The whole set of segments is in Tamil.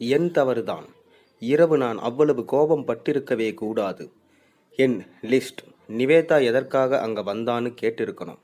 என் தவறுதான். இரவு நான் அவ்வளவு கோபம் பட்டிருக்கவே கூடாது. என் லிஸ்ட் நிவேதா எதற்காக அங்கே வந்தான்னு கேட்டிருக்கணும்.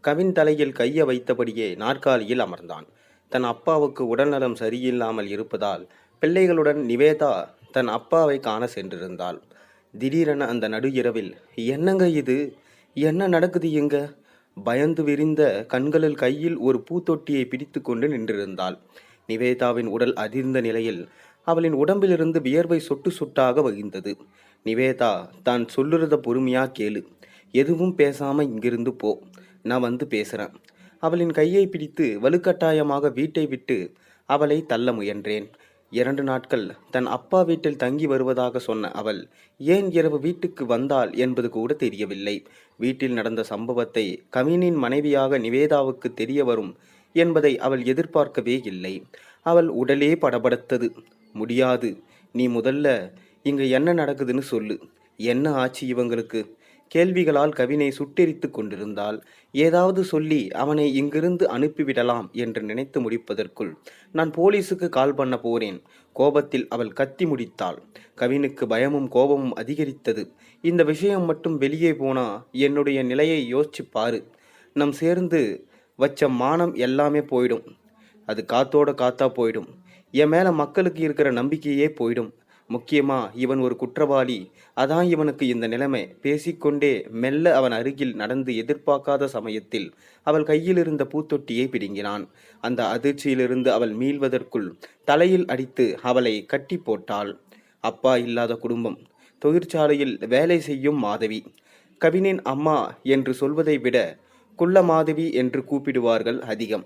கவின் தலையில் கையை வைத்தபடியே நாற்காலியில் அமர்ந்தான். தன் அப்பாவுக்கு உடல்நலம் சரியில்லாமல் இருப்பதால் பிள்ளைகளுடன் நிவேதா தன் அப்பாவை காண சென்றிருந்தாள். திடீரென அந்த நடு இரவில் என்னங்க இது? என்ன நடக்குது இங்க? பயந்து விரிந்த கண்களில் கையில் ஒரு பூத்தொட்டியை பிடித்து கொண்டு நின்றிருந்தாள். நிவேதாவின் உடல் அதிர்ந்த நிலையில் அவளின் உடம்பிலிருந்து வியர்வை சொட்டு சொட்டாக வகிந்தது. நிவேதா தான் சொல்லுறத பொறுமையா கேளு. எதுவும் பேசாம இங்கிருந்து போ. நான் வந்து பேசுறேன். அவளின் கையை பிடித்து வலுக்கட்டாயமாக வீட்டை விட்டு அவளை தள்ள முயன்றேன். இரண்டு நாட்கள் தன் அப்பா வீட்டில் தங்கி வருவதாக சொன்ன அவள் ஏன் இரவு வீட்டுக்கு வந்தாள் என்பது கூட தெரியவில்லை. வீட்டில் நடந்த சம்பவத்தை கவினின் மனைவியாக நிவேதாவுக்கு தெரிய வரும் என்பதை அவள் எதிர்பார்க்கவே இல்லை. அவள் உடலே படபடத்தது. முடியாது. நீ முதல்ல இங்கே என்ன நடக்குதுன்னு சொல்லு. என்ன ஆச்சு இவங்களுக்கு? கேள்விகளால் கவினை சுட்டெரித்து கொண்டிருந்தால் ஏதாவது சொல்லி அவனை இங்கிருந்து அனுப்பிவிடலாம் என்று நினைத்து முடிப்பதற்குள் நான் போலீஸுக்கு கால் பண்ண போறேன். கோபத்தில் அவள் கத்தி முடித்தாள். கவினுக்கு பயமும் கோபமும் அதிகரித்தது. இந்த விஷயம் மட்டும் வெளியே போனா என்னுடைய நிலையை யோசிச்சு பாரு. நம் சேர்ந்து வச்ச மானம் எல்லாமே போயிடும். அது காத்தோட காத்தா போயிடும். என் மேலே மக்களுக்கு இருக்கிற நம்பிக்கையே போயிடும். முக்கியமா இவன் ஒரு குற்றவாளி. அதான் இவனுக்கு இந்த நிலைமை. பேசிக்கொண்டே மெல்ல அவன் அருகில் நடந்து எதிர்பார்க்காத சமயத்தில் அவள் கையில் இருந்த பூத்தொட்டியை பிடுங்கினான். அந்த அதிர்ச்சியிலிருந்து அவள் மீள்வதற்குள் தலையில் அடித்து அவளை கட்டி போட்டாள். அப்பா இல்லாத குடும்பம். தொழிற்சாலையில் வேலை செய்யும் மாதவி. கவினின் அம்மா என்று சொல்வதை விட குள்ளமாதவி என்று கூப்பிடுவார்கள் அதிகம்.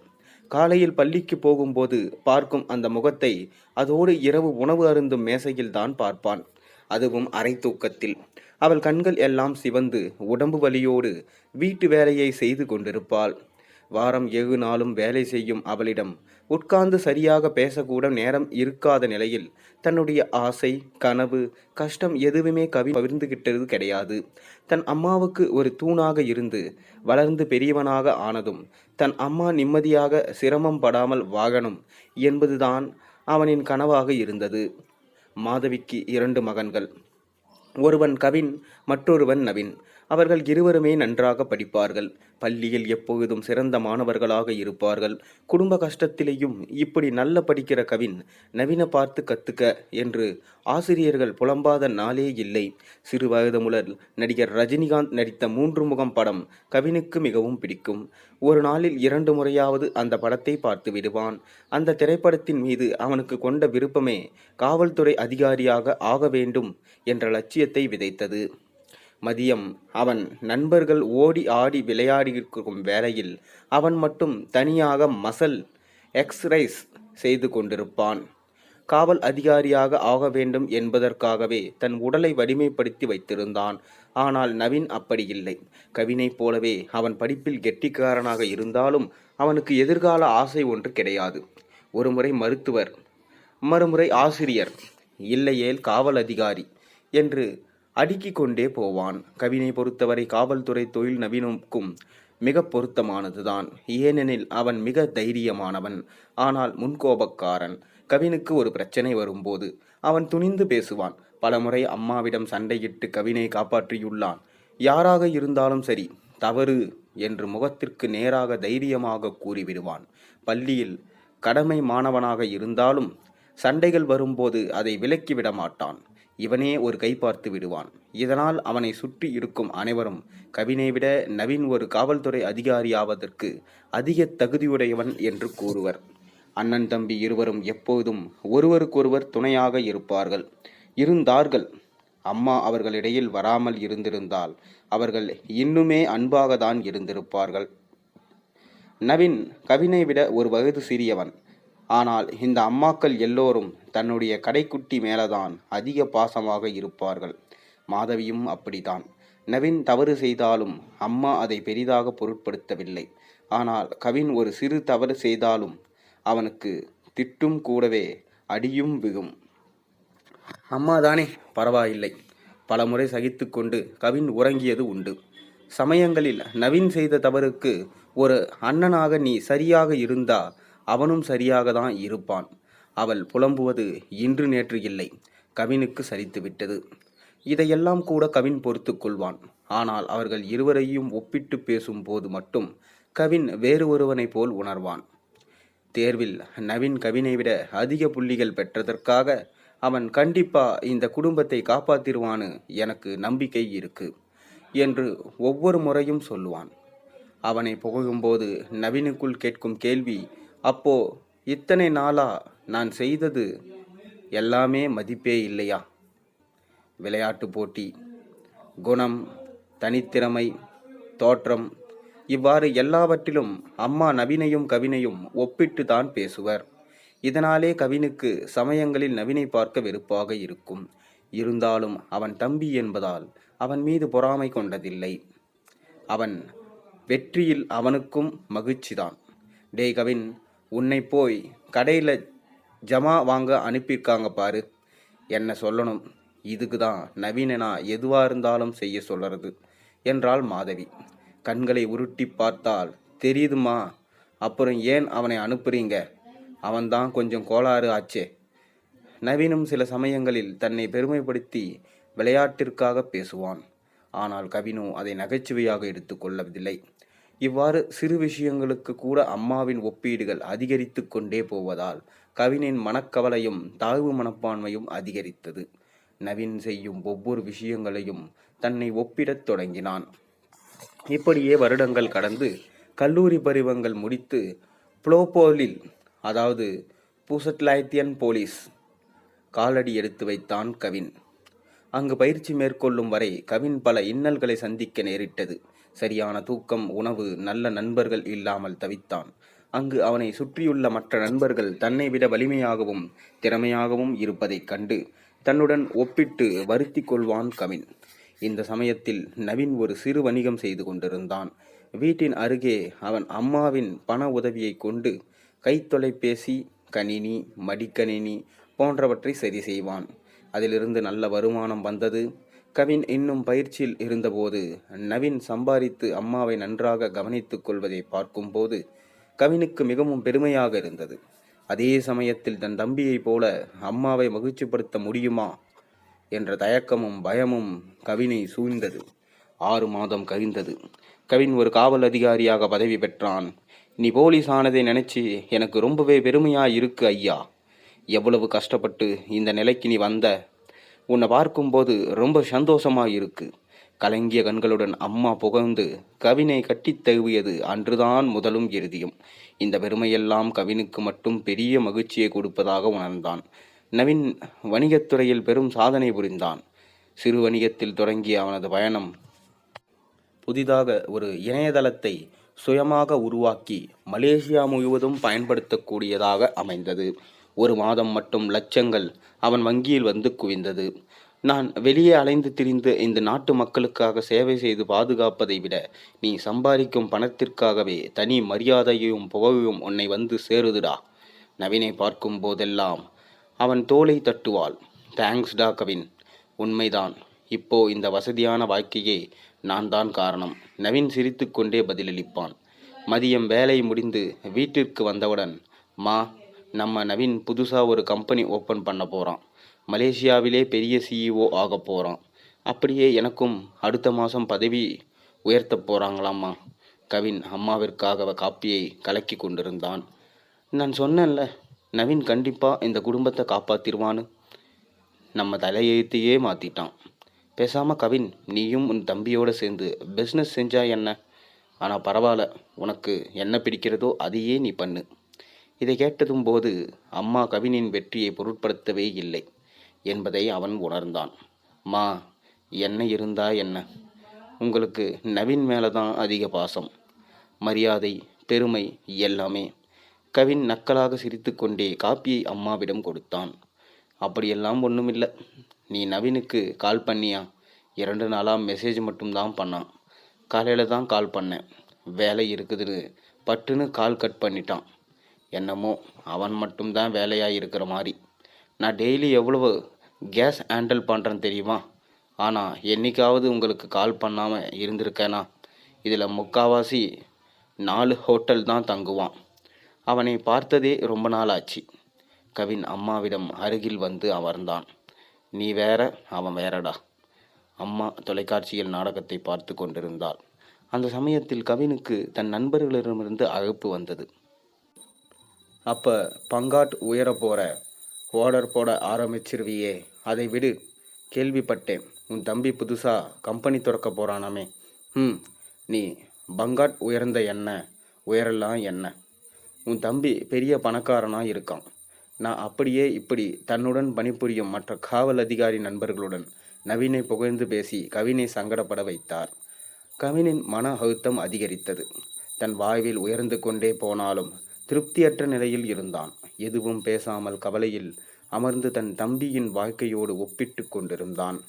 காலையில் பள்ளிக்கு போகும்போது பார்க்கும் அந்த முகத்தை அதோடு இரவு உணவு அருந்தும் மேசையில் தான் பார்ப்பான். அதுவும் அரை தூக்கத்தில். அவள் கண்கள் எல்லாம் சிவந்து உடம்பு வலியோடு வீட்டு வேலையை செய்து கொண்டிருப்பாள். வாரம் ஏழு நாளும் வேலை செய்யும் அவளிடம் உட்கார்ந்து சரியாக பேசக்கூட நேரம் இருக்காத நிலையில் தன்னுடைய ஆசை கனவு கஷ்டம் எதுவுமே கவி பகிர்ந்துகிட்டது கிடையாது. தன் அம்மாவுக்கு ஒரு தூணாக இருந்து வளர்ந்து பெரியவனாக ஆனதும் தன் அம்மா நிம்மதியாக சிரமம் படாமல் வாகனம் என்பதுதான் அவனின் கனவாக இருந்தது. மாதவிக்கு இரண்டு மகன்கள். ஒருவன் கவின் மற்றொருவன் நவின். அவர்கள் இருவருமே நன்றாக படிப்பார்கள். பள்ளியில் எப்பொழுதும் சிறந்த மாணவர்களாக இருப்பார்கள். குடும்ப கஷ்டத்திலேயும் இப்படி நல்ல படிக்கிற கவின் நவீன பார்த்து கத்துக்க என்று ஆசிரியர்கள் புலம்பாத நாளே இல்லை. சிறு வயது முதல் நடிகர் ரஜினிகாந்த் நடித்த மூன்று முகம் படம் கவினுக்கு மிகவும் பிடிக்கும். ஒரு நாளில் இரண்டு முறையாவது அந்த படத்தை பார்த்து விடுவான். அந்த திரைப்படத்தின் மீது அவனுக்கு கொண்ட விருப்பமே காவல்துறை அதிகாரியாக ஆக வேண்டும் என்ற லட்சியத்தை விதைத்தது. மதியம். அவன் நண்பர்கள் ஓடி ஆடி விளையாடியிருக்கும் வேளையில் அவன் மட்டும் தனியாக மசல் எக்ஸ்ரைஸ் செய்து கொண்டிருப்பான். காவல் அதிகாரியாக ஆக வேண்டும் என்பதற்காகவே தன் உடலை வலிமைப்படுத்தி வைத்திருந்தான். ஆனால் நவீன் அப்படி இல்லை. கவினைப் போலவே அவன் படிப்பில் கெட்டிக்காரனாக இருந்தாலும் அவனுக்கு எதிர்கால ஆசை ஒன்று கிடையாது. ஒருமுறை மருத்துவர் மறுமுறை ஆசிரியர் இல்லையேல் காவல் அதிகாரி என்று அடுக்கிக் கொண்டே போவான். கவினை பொறுத்தவரை காவல்துறை தொழில் நவீனுக்கும் மிக பொருத்தமானதுதான். ஏனெனில் அவன் மிக தைரியமானவன். ஆனால் முன்கோபக்காரன். கவினுக்கு ஒரு பிரச்சனை வரும்போது அவன் துணிந்து பேசுவான். பலமுறை அம்மாவிடம் சண்டையிட்டு கவினை காப்பாற்றியுள்ளான். யாராக இருந்தாலும் சரி தவறு என்று முகத்திற்கு நேராக தைரியமாக கூறிவிடுவான். பள்ளியில் கடமை மாணவனாக இருந்தாலும் சண்டைகள் வரும்போது அதை விலக்கிவிட மாட்டான் இவனே ஒரு கை பார்த்து விடுவான். இதனால் அவனை சுற்றி இருக்கும் அனைவரும் கவினை விட நவீன் ஒரு காவல்துறை அதிகாரியாவதற்கு அதிக தகுதியுடையவன் என்று கூறுவர். அண்ணன் தம்பி இருவரும் எப்போதும் ஒருவருக்கொருவர் துணையாக இருப்பார்கள். இருந்தார்கள். அம்மா அவர்களிடையில் வராமல் இருந்திருந்தால் அவர்கள் இன்னுமே அன்பாக தான் இருந்திருப்பார்கள். நவீன் கவினை விட ஒரு வயது சிறியவன். ஆனால் இந்த அம்மாக்கள் எல்லோரும் தன்னுடைய கடைக்குட்டி மேலதான் அதிக பாசமாக இருப்பார்கள். மாதவியும் அப்படித்தான். நவீன் தவறு செய்தாலும் அம்மா அதை பெரிதாக பொருட்படுத்தவில்லை. ஆனால் கவின் ஒரு சிறு தவறு செய்தாலும் அவனுக்கு திட்டும் கூடவே அடியும் விகும் அம்மா தானே பரவாயில்லை. பலமுறை சகித்துக்கொண்டு கவின் உறங்கியது உண்டு. சமயங்களில் நவீன் செய்த தவறுக்கு ஒரு அண்ணனாக நீ சரியாக இருந்தா அவனும் சரியாக தான் இருப்பான். அவள் புலம்புவது இன்று நேற்று இல்லை கவினுக்கு சரித்துவிட்டது இதையெல்லாம் கூட கவின் பொறுத்து கொள்வான். ஆனால் அவர்கள் இருவரையும் ஒப்பிட்டு பேசும்போது மட்டும் கவின் வேறு ஒருவனைப் போல் உணர்வான். தேர்வில் நவீன் கவினை விட அதிக புள்ளிகள் பெற்றதற்காக அவன் கண்டிப்பா இந்த குடும்பத்தை காப்பாத்திருவான்னு எனக்கு நம்பிக்கை இருக்கு என்று ஒவ்வொரு முறையும் சொல்லுவான். அவனை புகழும்போது நவீனுக்குள் கேட்கும் கேள்வி அப்போ இத்தனை நாளா நான் செய்தது எல்லாமே மதிப்பே இல்லையா? விளையாட்டு போட்டி குணம் தனித்திறமை தோற்றம் இவ்வாறு எல்லாவற்றிலும் அம்மா நவீனையும் கவினையும் ஒப்பிட்டு தான் பேசுவர். இதனாலே கவினுக்கு சமயங்களில் நவீனை பார்க்க வெறுப்பாக இருக்கும். இருந்தாலும் அவன் தம்பி என்பதால் அவன் மீது பொறாமை கொண்டதில்லை. அவன் வெற்றியில் அவனுக்கும் மகிழ்ச்சிதான். டே கவின் உன்னை போய் கடையில் ஜமா வாங்க அனுப்பியிருக்காங்க பாரு. என்ன சொல்லணும். இதுக்கு தான் நவீனனா எதுவாக இருந்தாலும் செய்ய சொல்கிறது என்றாள் மாதவி. கண்களை உருட்டி பார்த்தால் தெரியுதுமா? அப்புறம் ஏன் அவனை அனுப்புறீங்க? அவன்தான் கொஞ்சம் கோளாறு ஆச்சே. நவீனும் சில சமயங்களில் தன்னை பெருமைப்படுத்தி விளையாட்டிற்காக பேசுவான். ஆனால் கவினோ அதை நகைச்சுவையாக எடுத்துக்கொள்ளவில்லை இவ்வாறு சிறு விஷயங்களுக்கு கூட அம்மாவின் ஒப்பீடுகள் அதிகரித்து கொண்டே போவதால் கவினின் மனக்கவலையும் தாழ்வு மனப்பான்மையும் அதிகரித்தது. நவீன் செய்யும் ஒவ்வொரு விஷயங்களையும் தன்னை ஒப்பிடத் தொடங்கினான். இப்படியே வருடங்கள் கடந்து கல்லூரி பருவங்கள் முடித்து புளோபோலில் அதாவது பூசட்லாய்த்தியன் போலீஸ் காலடி எடுத்து வைத்தான் கவின். அங்கு பயிற்சி மேற்கொள்ளும் வரை கவின் பல இன்னல்களை சந்திக்க நேரிட்டது. சரியான தூக்கம் உணவு நல்ல நண்பர்கள் இல்லாமல் தவித்தான். அங்கு அவனை சுற்றியுள்ள மற்ற நண்பர்கள் தன்னை விட வலிமையாகவும் திறமையாகவும் இருப்பதைக் கண்டு தன்னுடன் ஒப்பிட்டு வருத்தி கொள்வான் கவின். இந்த சமயத்தில் நவீன் ஒரு சிறு வணிகம் செய்து கொண்டிருந்தான். வீட்டின் அருகே அவன் அம்மாவின் பண உதவியை கொண்டு கைத்தொலைபேசி கணினி மடிக்கணினி போன்றவற்றை சரி செய்வான். அதிலிருந்து நல்ல வருமானம் வந்தது. கவின் இன்னும் பயிற்சியில் இருந்தபோது நவீன் சம்பாதித்து அம்மாவை நன்றாக கவனித்துக் கொள்வதை பார்க்கும்போது கவினுக்கு மிகவும் பெருமையாக இருந்தது. அதே சமயத்தில் தன் தம்பியைப் போல அம்மாவை மகிழ்ச்சிப்படுத்த முடியுமா என்ற தயக்கமும் பயமும் கவினை சூழ்ந்தது. ஆறு மாதம் கழிந்தது. கவின் ஒரு காவல் அதிகாரியாக பதவி பெற்றான். நீ போலீஸ் ஆனதை நினைச்சு எனக்கு ரொம்பவே பெருமையா இருக்கு ஐயா. எவ்வளவு கஷ்டப்பட்டு இந்த நிலைக்கு நீ வந்த உன்னை பார்க்கும்போது ரொம்ப சந்தோஷமா இருக்கு கலங்கிய கண்களுடன் அம்மா புகழ்ந்து கவினை கட்டித் தழுவியது அன்றுதான் முதலும் இறுதியும். இந்த பெருமையெல்லாம் கவினுக்கு மட்டும் பெரிய மகிழ்ச்சியை கொடுப்பதாக உணர்ந்தான். நவீன் வணிகத்துறையில் பெரும் சாதனை புரிந்தான். சிறு வணிகத்தில் தொடங்கிய அவனது பயணம் புதிதாக ஒரு இணையதளத்தை சுயமாக உருவாக்கி மலேசியா முழுவதும் பயன்படுத்தக்கூடியதாக அமைந்தது. ஒரு மாதம் மட்டும் லட்சங்கள் அவன் வங்கியில் வந்து குவிந்தது. நான் வெளியே அலைந்து திரிந்து இந்த நாட்டு மக்களுக்காக சேவை செய்து பாதுகாப்பதை விட நீ சம்பாதிக்கும் பணத்திற்காகவே தனி மரியாதையும் புகழையும் உன்னை வந்து சேருதுடா. நவீனை பார்க்கும் போதெல்லாம் அவன் தோலை தட்டுவாள். தேங்க்ஸ் டா கவின். உண்மைதான். இப்போ இந்த வசதியான வாழ்க்கையே நான் தான் காரணம். நவீன் சிரித்துக்கொண்டே பதிலளிப்பான். மதியம் வேலை முடிந்து வீட்டிற்கு வந்தவுடன் மா நம்ம நவீன் புதுசாக ஒரு கம்பெனி ஓப்பன் பண்ண போகிறான் மலேசியாவிலே பெரிய சிஇஓ ஆக போகிறான் அப்படியே எனக்கும் அடுத்த மாதம் பதவி உயர்த்த போகிறாங்களாம்மா கவின் அம்மாவிற்காக காப்பியை கலக்கி கொண்டிருந்தான். நான் சொன்னேன்ல நவீன் கண்டிப்பாக இந்த குடும்பத்தை காப்பாத்திருவான்னு நம்ம தலையெழுத்தையே மாற்றிட்டான் பேசாமல் கவின் நீயும் உன் தம்பியோடு சேர்ந்து பிஸ்னஸ் செஞ்சா என்ன? ஆனால் பரவாயில்ல உனக்கு என்ன பிடிக்கிறதோ அதையே நீ பண்ணு. இதை கேட்டதும் போது அம்மா கவினின் வெற்றியை பொருட்படுத்தவே இல்லை என்பதை அவன் உணர்ந்தான். மா என்ன இருந்தா என்ன? உங்களுக்கு நவீன் மேலே தான் அதிக பாசம். மரியாதை பெருமை எல்லாமே. கவின் நக்கலாக சிரித்துக்கொண்டே காப்பியை அம்மாவிடம் கொடுத்தான். அப்படியெல்லாம் ஒன்றுமில்லை நீ நவீனுக்கு கால் பண்ணியா? இரண்டு நாளாக மெசேஜ் மட்டும்தான் பண்ணான் காலையில் தான் கால் பண்ணேன். வேலை இருக்குதுன்னு பட்டுன்னு கால் கட் பண்ணிட்டான். என்னமோ அவன் மட்டும்தான் வேலையாக இருக்கிற மாதிரி நான் டெய்லி எவ்வளவு கேஸ் ஹேண்டில் பண்ணுறேன் தெரியுமா? ஆனால் என்னைக்காவது உங்களுக்கு கால் பண்ணாமல் இருந்திருக்கேனா? இதில் முக்காவாசி நாலு ஹோட்டல் தான் தங்குவான். அவனை பார்த்ததே ரொம்ப நாள் ஆச்சு கவின் அம்மாவிடம் அருகில் வந்து அமர்ந்தான். நீ வேற அவன் வேறடா. அம்மா தொலைக்காட்சியில் நாடகத்தை பார்த்து கொண்டிருந்தாள். அந்த சமயத்தில் கவினுக்கு தன் நண்பர்களிடமிருந்து அழைப்பு வந்தது. அப்போ பங்காட் உயர போகிற ஓடர் போட ஆரம்பிச்சிருவியே. அதை விடு. கேள்விப்பட்டேன். உன் தம்பி புதுசாக கம்பெனி திறக்க போகிறானாமே ம் நீ பங்காட் உயர்ந்த என்ன? உயரலாம் என்ன? உன் தம்பி பெரிய பணக்காரனாக இருக்கான். நான் அப்படியே இப்படி தன்னுடன் பணிபுரியும் மற்ற காவல் அதிகாரி நண்பர்களுடன் நவீனை புகழ்ந்து பேசி கவினை சங்கடப்பட வைத்தார். கவினின் மன அழுத்தம் அதிகரித்தது. தன் வாழ்வில் உயர்ந்து கொண்டே போனாலும் திருப்தியற்ற நிலையில் இருந்தான். எதுவும் பேசாமல் கவலையில் அமர்ந்து தன் தம்பியின் வாழ்க்கையோடு ஒப்பிட்டு கொண்டிருந்தான்.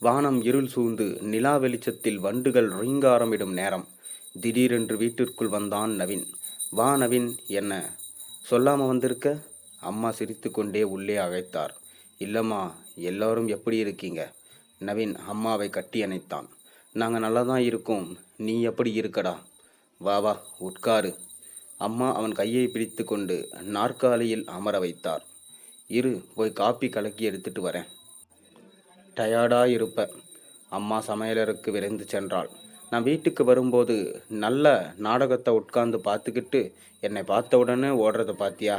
வானம் இருள் சூழ்ந்து நிலா வெளிச்சத்தில் வண்டுகள் ரீங்காரமிடும் நேரம். திடீரென்று வீட்டிற்குள் வந்தான் நவீன். வா நவீன் என்ன? சொல்லாம வந்திருக்க? அம்மா சிரித்துக்கொண்டே உள்ளே அழைத்தார். இல்லம்மா எல்லாரும் எப்படி இருக்கீங்க? நவீன் அம்மாவை கட்டி அணைத்தான். நாங்கள் நல்லா தான் இருக்கோம். நீ எப்படி இருக்கடா? வா வா உட்காரு. அம்மா அவன் கையை பிடித்து கொண்டு நாற்காலியில் அமர வைத்தார். இரு போய் காப்பி கலக்கி எடுத்துட்டு வரேன். டயர்டா இருப்ப அம்மா சமையலருக்கு விரைந்து சென்றாள். நான் வீட்டுக்கு வரும்போது நல்ல நாடகத்தை உட்கார்ந்து பார்த்துக்கிட்டு என்னை பார்த்த உடனே ஓடுறத பாத்தியா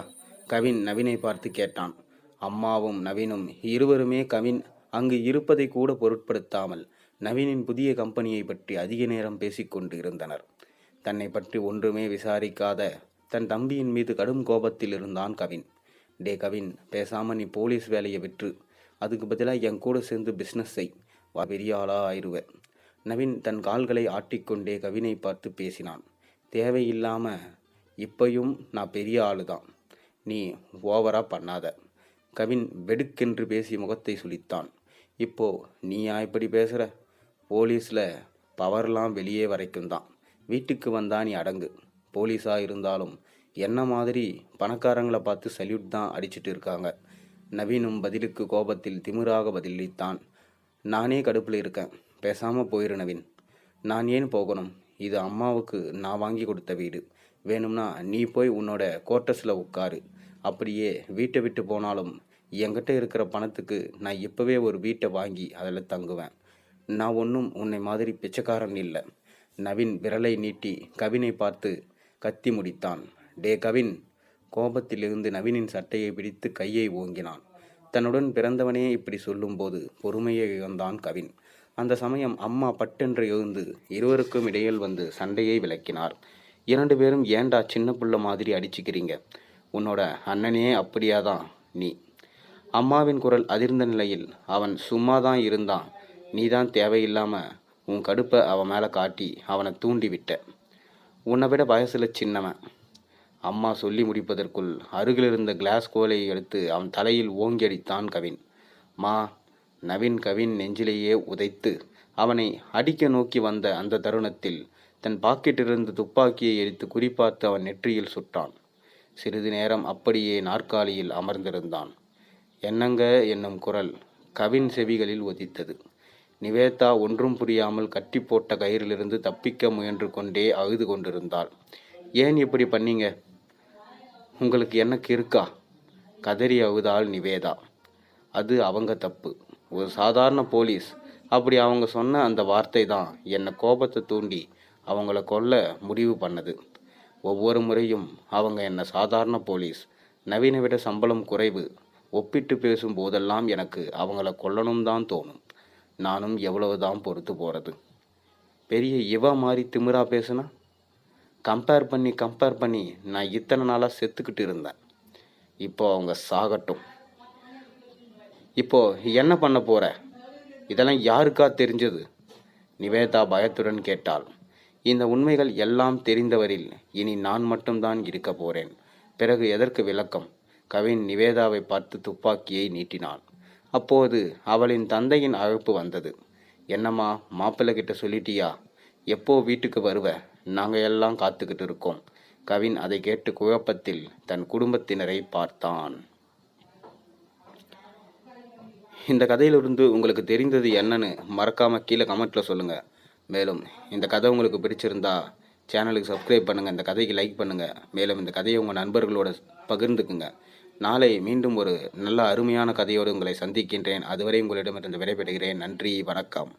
கவின் நவீனை பார்த்து கேட்டான். அம்மாவும் நவீனும் இருவருமே கவின் அங்கு இருப்பதை கூட பொருட்படுத்தாமல் நவீனின் புதிய கம்பெனியை பற்றி அதிக நேரம் பேசிக்கொண்டு இருந்தனர். தன்னை பற்றி ஒன்றுமே விசாரிக்காத தன் தம்பியின் மீது கடும் கோபத்தில் இருந்தான் கவின். டே கவின் பேசாம நீ போலீஸ் வேலையை விற்று அதுக்கு பதிலாக என் கூட சேர்ந்து பிஸ்னஸ் செய். வா பெரிய ஆளாக ஆயிடுவேன் நவீன் தன் கால்களை ஆட்டிக்கொண்டே கவினை பார்த்து பேசினான். தேவையில்லாமல் இப்பையும் நான் பெரிய ஆளு தான் நீ ஓவராக பண்ணாத. கவின் வெடுக்கென்று பேசி முகத்தை சுழித்தான் இப்போ நீயா இப்படி பேசுகிற போலீஸில் பவர்லாம் வெளியே வரைக்கும் தான். வீட்டுக்கு வந்தா நீ அடங்கு. போலீஸாக இருந்தாலும் என்ன மாதிரி பணக்காரங்களை பார்த்து சல்யூட் தான் அடிச்சிட்டு இருக்காங்க. நவீனும் பதிலுக்கு கோபத்தில் திமிராக பதிலளித்தான். நானே கடுப்பில் இருக்கேன். பேசாமல் போயிரு நவீன். நான் ஏன் போகணும்? இது அம்மாவுக்கு நான் வாங்கி கொடுத்த வீடு. வேணும்னா நீ போய் உன்னோட குவார்ட்டர்ஸில் உட்காரு. அப்படியே வீட்டை விட்டு போனாலும் என்கிட்ட இருக்கிற பணத்துக்கு நான் இப்போவே ஒரு வீட்டை வாங்கி அதில் தங்குவேன். நான் ஒன்றும் உன்னை மாதிரி பிச்சைக்காரன் இல்லை. நவீன் விரலை நீட்டி கவினை பார்த்து கத்தி முடித்தான். டே கவின் கோபத்திலிருந்து நவீனின் சட்டையை பிடித்து கையை ஓங்கினான். தன்னுடன் பிறந்தவனே இப்படி சொல்லும்போது பொறுமையை இழந்தான் கவின். அந்த சமயம் அம்மா பட்டென்று எழுந்து இருவருக்கும் இடையில் வந்து சண்டையை விளக்கினார். இரண்டு பேரும் ஏன்டா சின்ன புள்ள மாதிரி அடிச்சுக்கிறீங்க? உன்னோட அண்ணனே அப்படியாதான் நீ. அம்மாவின் குரல் அதிர்ந்த நிலையில் அவன் சும்மா தான் இருந்தான். நீ தான் தேவையில்லாமல் உன் கடுப்பை அவன் மேலே காட்டி அவனை தூண்டி விட்ட உன்னை விட வயசில் சின்னவன். அம்மா சொல்லி முடிப்பதற்குள் அருகில் இருந்த கிளாஸ் கோலையை எடுத்து அவன் தலையில் ஓங்கி அடித்தான் கவின். மா நவீன் கவின் நெஞ்சிலேயே உதைத்து அவனை அடிக்க நோக்கி வந்த அந்த தருணத்தில் தன் பாக்கெட்டிலிருந்து துப்பாக்கியை எரித்து குறிப்பார்த்து அவன் நெற்றியில் சுட்டான். சிறிது நேரம் அப்படியே நாற்காலியில் அமர்ந்திருந்தான். என்னங்க? என்னும் குரல் கவின் செவிகளில் ஒதித்தது நிவேதா ஒன்றும் புரியாமல் கட்டி போட்ட கயிறிலிருந்து தப்பிக்க முயன்று கொண்டே அழுது கொண்டிருந்தாள். ஏன் இப்படி பண்ணீங்க? உங்களுக்கு எனக்கு இருக்கா? கதறி அழுதாள் நிவேதா. அது அவங்க தப்பு. ஒரு சாதாரண போலீஸ். அப்படி அவங்க சொன்ன அந்த வார்த்தை தான் என்னை கோபத்தை தூண்டி அவங்கள கொல்ல முடிவு பண்ணது. ஒவ்வொரு முறையும் அவங்க என்ன சாதாரண போலீஸ். நவீன விட சம்பளம் குறைவு. ஒப்பிட்டு பேசும் போதெல்லாம் எனக்கு அவங்கள கொல்லணும் தான் தோணும். நானும் எவ்வளவு தான் பொறுத்து போகிறது பெரிய இவ மாதிரி திமிரா பேசுனா? கம்பேர் பண்ணி கம்பேர் பண்ணி நான் இத்தனை நாளாக செத்துக்கிட்டு இருந்தேன். இப்போ அவங்க சாகட்டும். இப்போ என்ன பண்ண போகிற இதெல்லாம் யாருக்கா தெரிஞ்சது? நிவேதா பயத்துடன் கேட்டாள். இந்த உண்மைகள் எல்லாம் தெரிந்தவரில் இனி நான் மட்டும்தான் இருக்க போகிறேன் பிறகு எதற்கு விளக்கம்? கவின் நிவேதாவை பார்த்து துப்பாக்கியை நீட்டினான் அப்போது அவளின் தந்தையின் அழைப்பு வந்தது. என்னம்மா மாப்பிள்ளை கிட்ட சொல்லிட்டியா? எப்போ வீட்டுக்கு வருவ? நாங்கள் எல்லாம் காத்துக்கிட்டு இருக்கோம். கவின் அதை கேட்டு குழப்பத்தில் தன் குடும்பத்தினரை பார்த்தான். இந்த கதையிலிருந்து உங்களுக்கு தெரிந்தது என்னன்னு மறக்காமல் கீழே கமெண்ட்டில் சொல்லுங்கள் மேலும் இந்த கதை உங்களுக்கு பிடிச்சிருந்தா சேனலுக்கு சப்ஸ்கிரைப் பண்ணுங்கள் இந்த கதைக்கு லைக் பண்ணுங்கள் மேலும் இந்த கதையை உங்கள் நண்பர்களோட பகிர்ந்துக்குங்க. நாளை மீண்டும் ஒரு நல்ல அருமையான கதையோடு உங்களை சந்திக்கின்றேன். அதுவரை உங்களிடமிருந்து விடைபெறுகிறேன். நன்றி வணக்கம்.